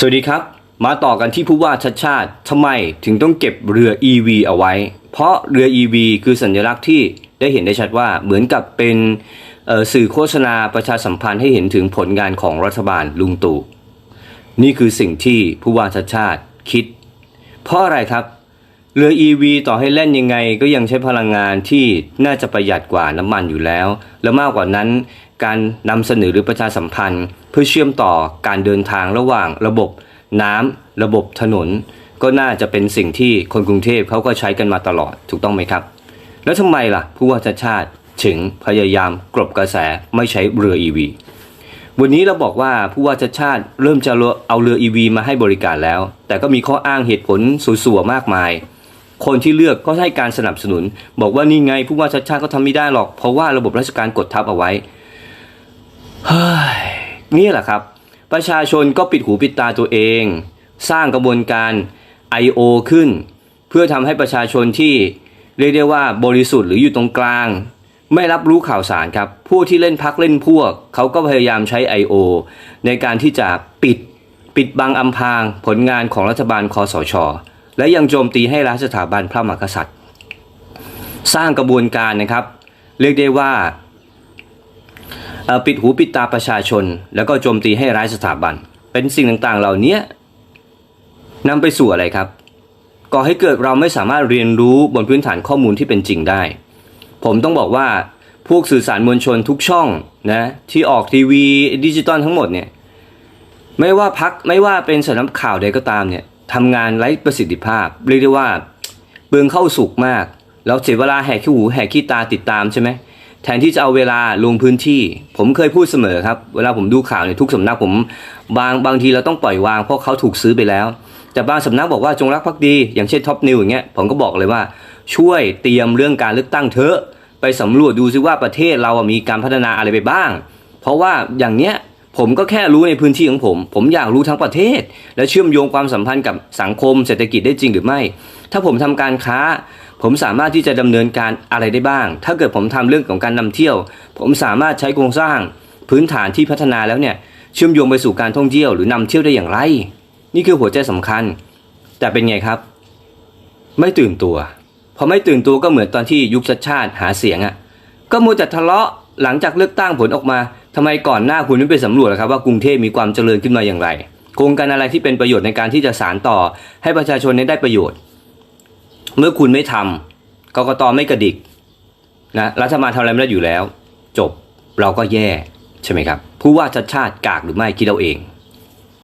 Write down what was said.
สวัสดีครับ มาต่อกันที่ผู้ว่าชัดชาติทำไมถึงต้องเก็บเรือ EV เอาไว้ เพราะเรือ EV คือสัญลักษณ์ที่ได้เห็นได้ชัดว่าเหมือนกับเป็นสื่อโฆษณาประชาสัมพันธ์ให้เห็นถึงผลงานของรัฐบาลลุงตู่นี่คือสิ่งที่ผู้ว่าชัดชาติคิด เพราะอะไรครับ เรือ EV ต่อให้เล่นยังไงก็ยังใช้พลังงานที่น่าจะประหยัดกว่าน้ำมันอยู่แล้ว และมากกว่านั้น การนำเสนอหรือประชาสัมพันธ์ เพื่อเชื่อมต่อการเดินทางระหว่างระบบน้ำระบบถนน ก็น่าจะเป็นสิ่งที่คนกรุงเทพเขาก็ใช้กันมาตลอดถูกต้องไหมครับ แล้วทำไมล่ะผู้ว่าชาติชาติถึงพยายามกลบกระแสไม่ใช้เรือ EV วันนี้เราบอกว่าผู้ว่าชาติชาติเริ่มจะเอาเรือ EV มาให้บริการแล้ว แต่ก็มีข้ออ้างเหตุผลสัวๆมากมาย คนที่เลือกก็ให้การสนับสนุน บอกว่านี่ไงผู้ว่าชาติชาติก็ทำไม่ได้หรอก เพราะว่าระบบราชการกดทับเอาไว้ เฮ้ยนี่แหละครับ ประชาชนก็ปิดหูปิดตาตัวเอง สร้างกระบวนการ I.O. ขึ้น เพื่อทำให้ประชาชนที่เรียกได้ว่าบริสุทธิ์หรืออยู่ตรงกลาง ไม่รับรู้ข่าวสารครับผู้ที่เล่นพักเล่นพวก เขาก็พยายามใช้ I.O. ในการที่จะปิดปิดบังอำพรางผลงานของรัฐบาลคอสช และยังโจมตีให้รัฐสถาบันพระมหากษัตริย์ สร้างกระบวนการนะครับ เรียกได้ว่า ปิดหูปิดตาประชาชน แล้วก็โจมตีให้ร้ายสถาบัน เป็นสิ่งต่างๆเหล่านี้นำไปสู่อะไรครับ ก่อให้เกิดเราไม่สามารถเรียนรู้บนพื้นฐานข้อมูลที่เป็นจริงได้ ผมต้องบอกว่าพวกสื่อสารมวลชนทุกช่องนะที่ออกทีวีดิจิตอลทั้งหมดเนี่ยไม่ว่าพักไม่ว่าเป็นสำนักข่าวใดก็ตามเนี่ยทำงานไร้ประสิทธิภาพ เรียกได้ว่าเปลืองเข้าสุกมาก แล้วเสียเวลาแหกขี้หูแหกขี้ตาติดตามใช่ไหม แทนที่จะเอาเวลาลงพื้นที่ ผมเคยพูดเสมอครับ เวลาผมดูข่าวเนี่ยทุกสำนักผมบางบางทีเราต้องปล่อยวางเพราะเขาถูกซื้อไปแล้ว แต่บางสำนักบอกว่าจงรักภักดี อย่างเช่นท็อปนิวอย่างเงี้ยผมก็บอกเลยว่าช่วยเตรียมเรื่องการเลือกตั้งเถอะ ไปสำรวจดูซิว่าประเทศเราอะมีการพัฒนาอะไรไปบ้าง เพราะว่าอย่างเนี้ย ผมก็แค่รู้ในพื้นที่ของผม ผมอยากรู้ทั้งประเทศ และเชื่อมโยงความสัมพันธ์กับสังคมเศรษฐกิจได้จริงหรือไม่ ถ้าผมทำการค้า ผมสามารถที่จะดำเนินการอะไรได้บ้าง ถ้าเกิดผมทำเรื่องของการนำเที่ยว ผมสามารถใช้โครงสร้างพื้นฐานที่พัฒนาแล้วเนี่ยเชื่อมโยงไปสู่การท่องเที่ยวหรือนำเที่ยวได้อย่างไร นี่คือหัวใจสำคัญ แต่เป็นไงครับ ไม่ตื่นตัวพอไม่ตื่นตัวก็เหมือนตอนที่ยุคชัดชาติหาเสียงอะ่ะก็มัวแต่ทะเลาะหลังจากเลือกตั้งผลออกมา ทำไมก่อนหน้าคุณไม่ไปสำรวจนะครับว่ากรุงเทพมีความเจริญขึ้นมาอย่างไร โครงการอะไรที่เป็นประโยชน์ในการที่จะสานต่อให้ประชาชนได้ประโยชน์ เมื่อคุณไม่ทำกกตไม่กระดิกนะรัฐบาลทำอะไรไม่ได้อยู่แล้ว จบเราก็แย่ใช่ไหมครับผู้ว่าชัดชาติกากหรือไม่คิดเอาเอง